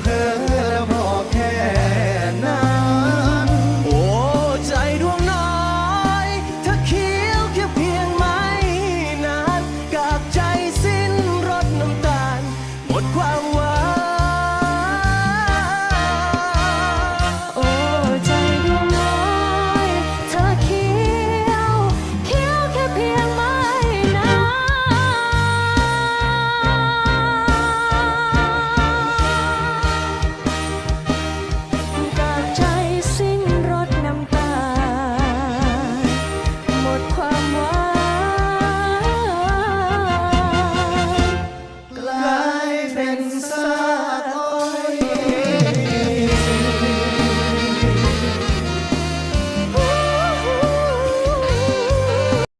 เผอ